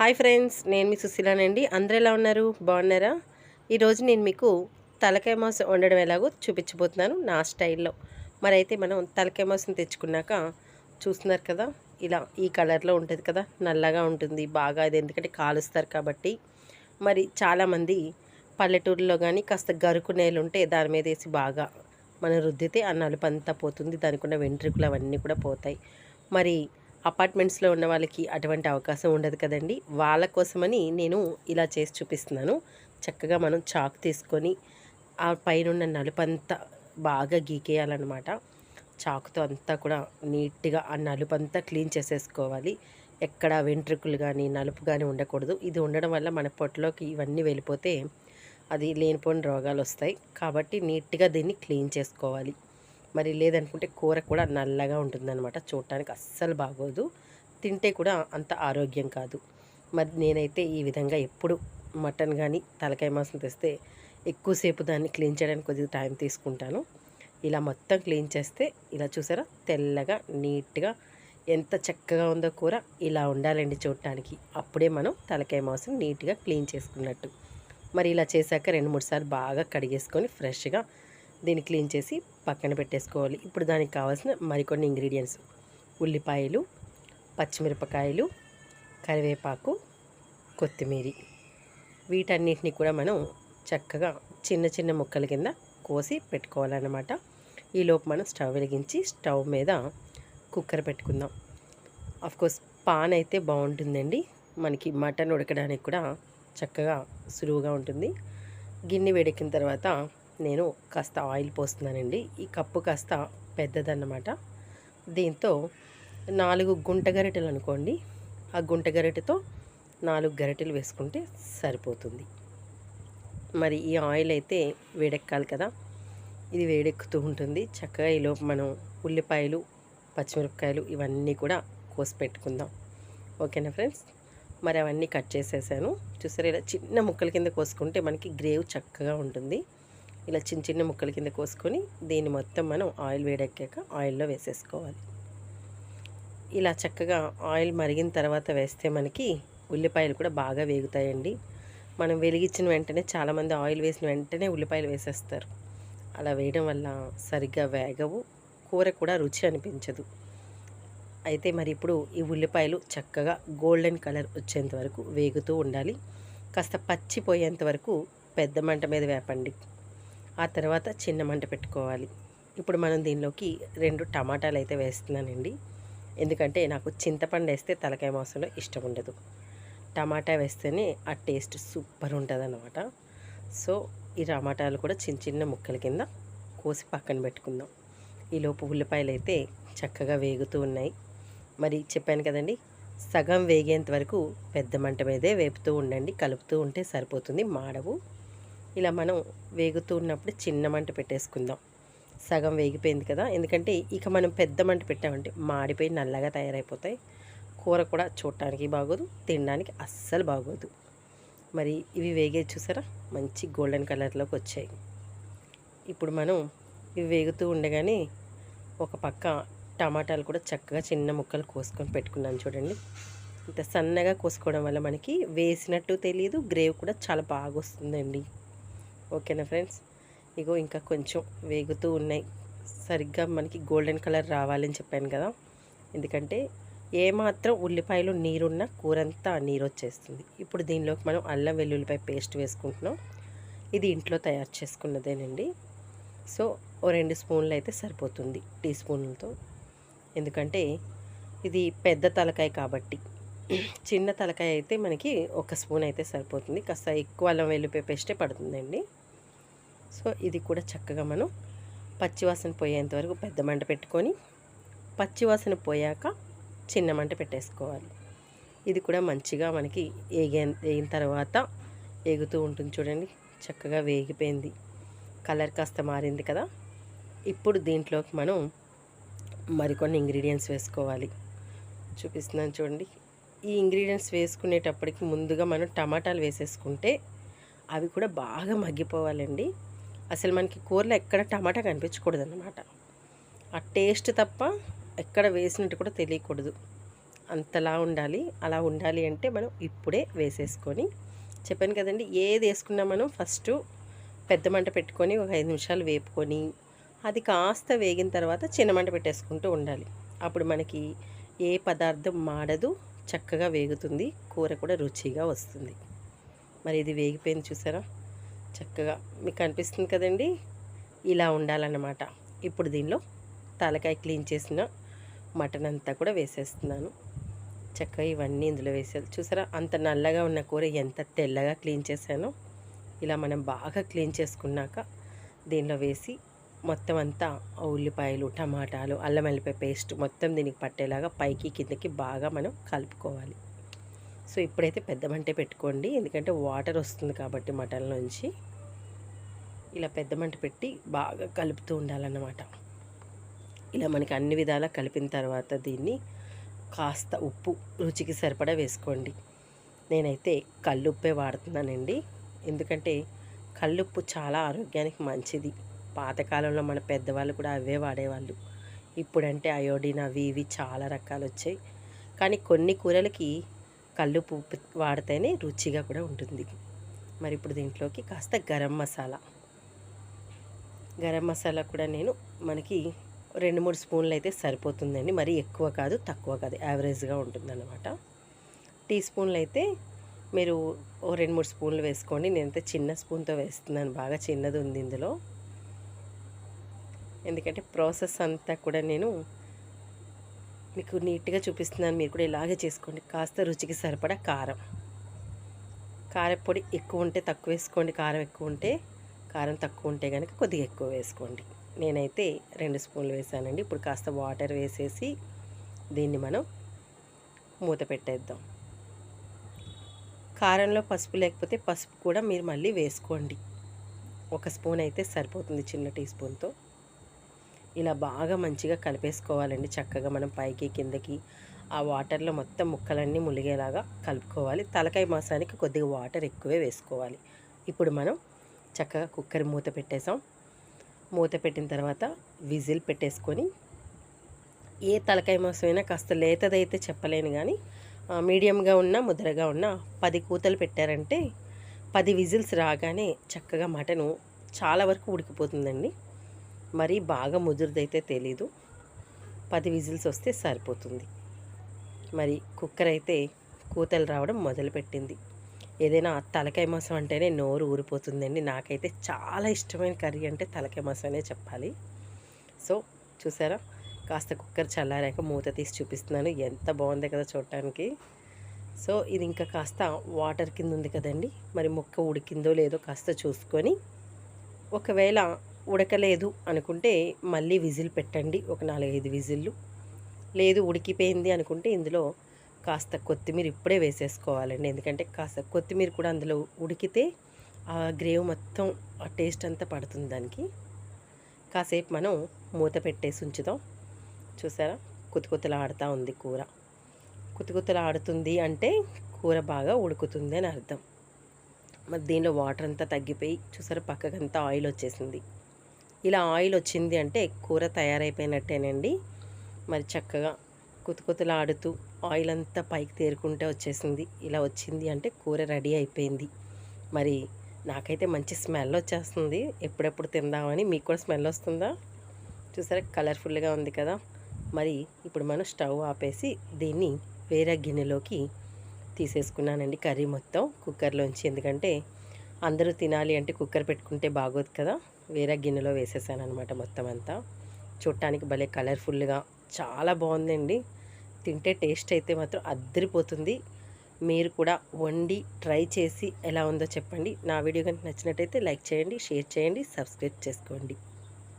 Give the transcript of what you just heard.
Hi friends నేను మీ సుశీలానండి. అందరూ ఎలా ఉన్నారు? బాగున్నారా? ఈరోజు నేను మీకు తలకాయ మాంసం వండడం ఎలాగో చూపించబోతున్నాను నా స్టైల్లో. మరి అయితే మనం తలకాయ మాంసం తెచ్చుకున్నాక చూస్తున్నారు కదా ఇలా ఈ కలర్లో ఉంటుంది కదా నల్లగా ఉంటుంది బాగా ఇది ఎందుకంటే కాలుస్తారు కాబట్టి. మరి చాలామంది పల్లెటూరులో కానీ కాస్త గరుకు నేలు ఉంటే దాని మీద వేసి బాగా మనం రుద్దితే ఆ పంత పోతుంది దానికి ఉన్న వెంట్రుకలు అవన్నీ కూడా పోతాయి. మరి అపార్ట్మెంట్స్లో ఉన్న వాళ్ళకి అటువంటి అవకాశం ఉండదు కదండి. వాళ్ళ కోసమని నేను ఇలా చేసి చూపిస్తున్నాను. చక్కగా మనం చాక్ తీసుకొని ఆ పైనున్న నలుపంతా బాగా గీకేయాలన్నమాట. చాకుతో అంతా కూడా నీట్గా ఆ నలుపంతా క్లీన్ చేసేసుకోవాలి. ఎక్కడ వెంట్రుకలు కానీ నలుపు కానీ ఉండకూడదు. ఇది ఉండడం వల్ల మన పొట్టలోకి ఇవన్నీ వెళ్ళిపోతే అది లేనిపోని రోగాలు వస్తాయి కాబట్టి నీట్గా దీన్ని క్లీన్ చేసుకోవాలి. మరి లేదనుకుంటే కూర కూడా నల్లగా ఉంటుందన్నమాట. చూడటానికి అస్సలు బాగోదు. తింటే కూడా అంత ఆరోగ్యం కాదు. మరి నేనైతే ఈ విధంగా ఎప్పుడు మటన్ కానీ తలకాయ మాంసం తెస్తే ఎక్కువసేపు దాన్ని క్లీన్ చేయడానికి కొద్దిగా టైం తీసుకుంటాను. ఇలా మొత్తం క్లీన్ చేస్తే ఇలా చూసారా? తెల్లగా నీట్గా ఎంత చక్కగా ఉందో కూర ఇలా ఉండాలండి చూడటానికి. అప్పుడే మనం తలకాయ మాంసం నీట్గా క్లీన్ చేసుకున్నట్టు. మరి ఇలా చేశాక రెండు మూడు సార్లు బాగా కడిగేసుకొని ఫ్రెష్గా దీన్ని క్లీన్ చేసి పక్కన పెట్టేసుకోవాలి. ఇప్పుడు దానికి కావాల్సిన మరికొన్ని ఇంగ్రీడియంట్స్. ఉల్లిపాయలు పచ్చిమిరపకాయలు కరివేపాకు కొత్తిమీర. వీటన్నిటిని కూడా మనం చక్కగా చిన్న చిన్న ముక్కల కింద కోసి పెట్టుకోవాలన్నమాట. ఈలోపు మనం స్టవ్ వెలిగించి స్టవ్ మీద కుక్కర్ పెట్టుకుందాం. కోర్స్ పాన్ అయితే బాగుంటుందండి. మనకి మటన్ ఉడకడానికి కూడా చక్కగా సులువుగా ఉంటుంది. గిన్నె వేడెక్కిన తర్వాత నేను కాస్త ఆయిల్ పోస్తున్నానండి. ఈ కప్పు కాస్త పెద్దదన్నమాట. దీంతో నాలుగు గుంట గరిటెలు అనుకోండి. ఆ గుంట గరిటెతో నాలుగు గరిటెలు వేసుకుంటే సరిపోతుంది. మరి ఈ ఆయిల్ అయితే వేడెక్కాలి కదా. ఇది వేడెక్కుతూ ఉంటుంది. చక్కగా ఈలోపు మనం ఉల్లిపాయలు పచ్చిమిరపకాయలు ఇవన్నీ కూడా కోసి పెట్టుకుందాం. ఓకేనా ఫ్రెండ్స్? మరి అవన్నీ కట్ చేసేసాను. చూసారు ఇలా చిన్న ముక్కల కింద కోసుకుంటే మనకి గ్రేవ్ చక్కగా ఉంటుంది. ఇలా చిన్న చిన్న ముక్కల కింద కోసుకొని దీన్ని మొత్తం మనం ఆయిల్ వేడెక్కాక ఆయిల్లో వేసేసుకోవాలి. ఇలా చక్కగా ఆయిల్ మరిగిన తర్వాత వేస్తే మనకి ఉల్లిపాయలు కూడా బాగా వేగుతాయండి. మనం వెలిగించిన వెంటనే చాలామంది ఆయిల్ వేసిన వెంటనే ఉల్లిపాయలు వేసేస్తారు. అలా వేయడం వల్ల సరిగ్గా వేగవు కూర కూడా రుచి అనిపించదు. అయితే మరి ఇప్పుడు ఈ ఉల్లిపాయలు చక్కగా గోల్డెన్ కలర్ వచ్చేంత వరకు వేగుతూ ఉండాలి. కాస్త పచ్చిపోయేంత వరకు పెద్ద మంట మీద వేపండి. ఆ తర్వాత చిన్న మంట పెట్టుకోవాలి. ఇప్పుడు మనం దీనిలోకి రెండు టమాటాలు అయితే వేస్తున్నానండి. ఎందుకంటే నాకు చింతపండు వేస్తే తలకాయ మాంసంలో ఇష్టం ఉండదు. టమాటా వేస్తేనే ఆ టేస్ట్ సూపర్ ఉంటుంది అన్నమాట సో ఈ టమాటాలు కూడా చిన్న చిన్న ముక్కల కింద కోసి పక్కన పెట్టుకుందాం. ఈలోపు ఉల్లిపాయలు అయితే చక్కగా వేగుతూ ఉన్నాయి. మరి చెప్పాను కదండి సగం వేగేంత వరకు పెద్ద మంట మీదే వేపుతూ ఉండండి. కలుపుతూ ఉంటే సరిపోతుంది మాడవు. ఇలా మనం వేగుతూ ఉన్నప్పుడు చిన్న మంట పెట్టేసుకుందాం. సగం వేగిపోయింది కదా ఎందుకంటే ఇక మనం పెద్ద మంట పెట్టామంటే మాడిపోయి నల్లగా తయారైపోతాయి. కూర కూడా చూడటానికి బాగోదు తినడానికి అస్సలు బాగోదు. మరి ఇవి వేగే చూసారా? మంచి గోల్డెన్ కలర్లోకి వచ్చాయి. ఇప్పుడు మనం ఇవి వేగుతూ ఉండగానే ఒక పక్క టమాటాలు కూడా చక్కగా చిన్న ముక్కలు కోసుకొని పెట్టుకున్నాను చూడండి. ఇంత సన్నగా కోసుకోవడం వల్ల మనకి వేసినట్టు తెలియదు గ్రేవ్ కూడా చాలా బాగా వస్తుందండి ఓకేనా ఫ్రెండ్స్? ఇగో ఇంకా కొంచెం వేగుతూ ఉన్నాయి. సరిగ్గా మనకి గోల్డెన్ కలర్ రావాలని చెప్పాను కదా. ఎందుకంటే ఏమాత్రం ఉల్లిపాయలు నీరున్న కూరంతా నీరు వచ్చేస్తుంది. ఇప్పుడు దీనిలోకి మనం అల్లం వెల్లుల్లిపాయ పేస్ట్ వేసుకుంటున్నాం. ఇది ఇంట్లో తయారు చేసుకున్నదేనండి. సో ఓ రెండు స్పూన్లు అయితే సరిపోతుంది టీ స్పూన్లతో. ఎందుకంటే ఇది పెద్ద తలకాయ కాబట్టి. చిన్న తలకాయ అయితే మనకి ఒక స్పూన్ అయితే సరిపోతుంది. కాస్త ఎక్కువ అల్లం వెల్లుల్లిపాయ పేస్టే పడుతుందండి. సో ఇది కూడా చక్కగా మనం పచ్చివాసన పోయేంత వరకు పెద్ద మంట పెట్టుకొని పచ్చివాసన పోయాక చిన్న మంట పెట్టేసుకోవాలి. ఇది కూడా మంచిగా మనకి ఏగే వేగిన తర్వాత వేగుతూ ఉంటుంది చూడండి. చక్కగా వేగిపోయింది. కలర్ కాస్త మారింది కదా. ఇప్పుడు దీంట్లోకి మనం మరికొన్ని ఇంగ్రీడియంట్స్ వేసుకోవాలి. చూపిస్తున్నాను చూడండి. ఈ ఇంగ్రీడియంట్స్ వేసుకునేటప్పటికి ముందుగా మనం టమాటాలు వేసేసుకుంటే అవి కూడా బాగా మగ్గిపోవాలండి. అసలు మనకి కూరలో ఎక్కడ టమాటా కనిపించకూడదు అనమాట ఆ టేస్ట్ తప్ప ఎక్కడ వేసినట్టు కూడా తెలియకూడదు. అంతలా ఉండాలి అలా ఉండాలి అంటే మనం ఇప్పుడే వేసేసుకొని చెప్పాను కదండి ఏది వేసుకున్నా మనం ఫస్ట్ పెద్ద మంట పెట్టుకొని ఒక ఐదు నిమిషాలు వేపుకొని అది కాస్త వేగిన తర్వాత చిన్న మంట పెట్టేసుకుంటూ ఉండాలి. అప్పుడు మనకి ఏ పదార్థం మాడదు చక్కగా వేగుతుంది కూర కూడా రుచిగా వస్తుంది. మరి ఇది వేగిపోయింది చూసారా? చక్కగా మీకు అనిపిస్తుంది కదండి? ఇలా ఉండాలన్నమాట. ఇప్పుడు దీనిలో తలకాయ క్లీన్ చేసిన మటన్ అంతా కూడా వేసేస్తున్నాను. చక్కగా ఇవన్నీ ఇందులో వేసేది చూసారా? అంత నల్లగా ఉన్న కూర ఎంత తెల్లగా క్లీన్ చేశానో? ఇలా మనం బాగా క్లీన్ చేసుకున్నాక దీనిలో వేసి మొత్తం అంతా ఉల్లిపాయలు టమాటాలు అల్లం వెల్లిపాయ పేస్ట్ మొత్తం దీనికి పట్టేలాగా పైకి కిందకి బాగా మనం కలుపుకోవాలి. సో ఇప్పుడైతే పెద్ద మంటే పెట్టుకోండి. ఎందుకంటే వాటర్ వస్తుంది కాబట్టి మటన్ నుంచి. ఇలా పెద్ద మంట పెట్టి బాగా కలుపుతూ ఉండాలన్నమాట. ఇలా మనకి అన్ని విధాలా కలిపిన తర్వాత దీన్ని కాస్త ఉప్పు రుచికి సరిపడా వేసుకోండి. నేనైతే కళ్ళుప్పే వాడుతున్నానండి. ఎందుకంటే కళ్ళుప్పు చాలా ఆరోగ్యానికి మంచిది. పాతకాలంలో మన పెద్దవాళ్ళు కూడా అవే వాడేవాళ్ళు. ఇప్పుడంటే అయోడిన్ అవి ఇవి చాలా రకాలు వచ్చాయి కానీ కొన్ని కూరలకి కళ్ళు కల్లుప్పు వాడితేనే రుచిగా కూడా ఉంటుంది. మరి ఇప్పుడు దీంట్లోకి కాస్త గరం మసాలా. గరం మసాలా కూడా నేను మనకి రెండు మూడు స్పూన్లు అయితే సరిపోతుందండి. మరి ఎక్కువ కాదు తక్కువ కాదు యావరేజ్గా ఉంటుందన్నమాట. టీ స్పూన్లు అయితే మీరు ఓ రెండు మూడు స్పూన్లు వేసుకోండి. నేనైతే చిన్న స్పూన్తో వేస్తున్నాను బాగా చిన్నది ఉంది ఇందులో. ఎందుకంటే ప్రాసెస్ అంతా కూడా నేను మీకు నీట్గా చూపిస్తున్నాను. మీరు కూడా ఇలాగే చేసుకోండి. కాస్త రుచికి సరిపడా కారం. కారపొడి ఎక్కువ ఉంటే తక్కువ వేసుకోండి. కారం ఎక్కువ ఉంటే కారం తక్కువ ఉంటే కనుక కొద్దిగా ఎక్కువ వేసుకోండి. నేనైతే రెండు స్పూన్లు వేసానండి. ఇప్పుడు కాస్త వాటర్ వేసేసి దీన్ని మనం మూత పెట్టేద్దాం. కారంలో పసుపు లేకపోతే పసుపు కూడా మీరు మళ్ళీ వేసుకోండి. ఒక స్పూన్ అయితే సరిపోతుంది చిన్న టీ స్పూన్తో. ఇలా బాగా మంచిగా కలిపేసుకోవాలండి. చక్కగా మనం పైకి కిందకి ఆ వాటర్లో మొత్తం ముక్కలన్నీ ములిగేలాగా కలుపుకోవాలి. తలకాయ మాసానికి కొద్దిగా వాటర్ ఎక్కువే వేసుకోవాలి. ఇప్పుడు మనం చక్కగా కుక్కర్ మూత పెట్టేసాం మూత పెట్టిన తర్వాత విజిల్ పెట్టేసుకొని ఏ తలకాయ మాసమైనా కాస్త లేతదైతే చెప్పలేను కానీ మీడియంగా ఉన్న ముద్రగా ఉన్న పది కూతలు పెట్టారంటే పది విజిల్స్ రాగానే చక్కగా మటను చాలా వరకు ఉడికిపోతుందండి. మరి బాగా ముదురుదైతే తెలీదు. పది విజిల్స్ వస్తే సరిపోతుంది. మరి కుక్కర్ అయితే కూతలు రావడం మొదలుపెట్టింది. ఏదైనా తలకాయ మాసం అంటేనే నోరు ఊరిపోతుందండి. నాకైతే చాలా ఇష్టమైన కర్రీ అంటే తలకాయ మాసం అనే చెప్పాలి. సో చూసారా? కాస్త కుక్కర్ చల్లారాక మూత తీసి చూపిస్తున్నాను. ఎంత బాగుంది కదా చూడటానికి. సో ఇది ఇంకా కాస్త వాటర్ కింద ఉంది కదండి. మరి ముక్క ఉడికిందో లేదో కాస్త చూసుకొని ఒకవేళ ఉడకలేదు అనుకుంటే మళ్ళీ విజిల్ పెట్టండి. ఒక నాలుగైదు విజిల్లు. లేదు ఉడికిపోయింది అనుకుంటే ఇందులో కాస్త కొత్తిమీర ఇప్పుడే వేసేసుకోవాలండి. ఎందుకంటే కాస్త కొత్తిమీర కూడా అందులో ఉడికితే ఆ గ్రేవ్ మొత్తం ఆ టేస్ట్ అంతా పడుతుంది దానికి. కాసేపు మనం మూత పెట్టేసి ఉంచుదాం. చూసారా? కుతుకుతలు ఆడుతూ ఉంది కూర. కుతుకుతలు ఆడుతుంది అంటే కూర బాగా ఉడుకుతుంది అని అర్థం. మరి దీనిలో వాటర్ అంతా తగ్గిపోయి చూసారా? పక్కకంతా ఆయిల్ వచ్చేసింది. ఇలా ఆయిల్ వచ్చింది అంటే కూర తయారైపోయినట్టేనండి. మరి చక్కగా కుతుకుతులాడుతూ ఆయిల్ అంతా పైకి తేరుకుంటే వచ్చేసింది. ఇలా వచ్చింది అంటే కూర రెడీ అయిపోయింది. మరి నాకైతే మంచి స్మెల్ వచ్చేస్తుంది. ఎప్పుడెప్పుడు తిందామని మీకు కూడా స్మెల్ వస్తుందా? చూసారా కలర్ఫుల్గా ఉంది కదా. మరి ఇప్పుడు మనం స్టవ్ ఆపేసి దీన్ని వేరే గిన్నెలోకి తీసేసుకున్నానండి కర్రీ మొత్తం కుక్కర్లోంచి. ఎందుకంటే అందరూ తినాలి అంటే కుక్కర్ పెట్టుకుంటే బాగోదు కదా. వేరే గిన్నెలో వేసేసాను అనమాట మొత్తం అంతా చూడటానికి భలే కలర్ఫుల్గా చాలా బాగుందండి. తింటే టేస్ట్ అయితే మాత్రం అద్దరిపోతుంది. మీరు కూడా వండి ట్రై చేసి ఎలా ఉందో చెప్పండి. నా వీడియో కనుక నచ్చినట్టయితే లైక్ చేయండి షేర్ చేయండి సబ్స్క్రైబ్ చేసుకోండి.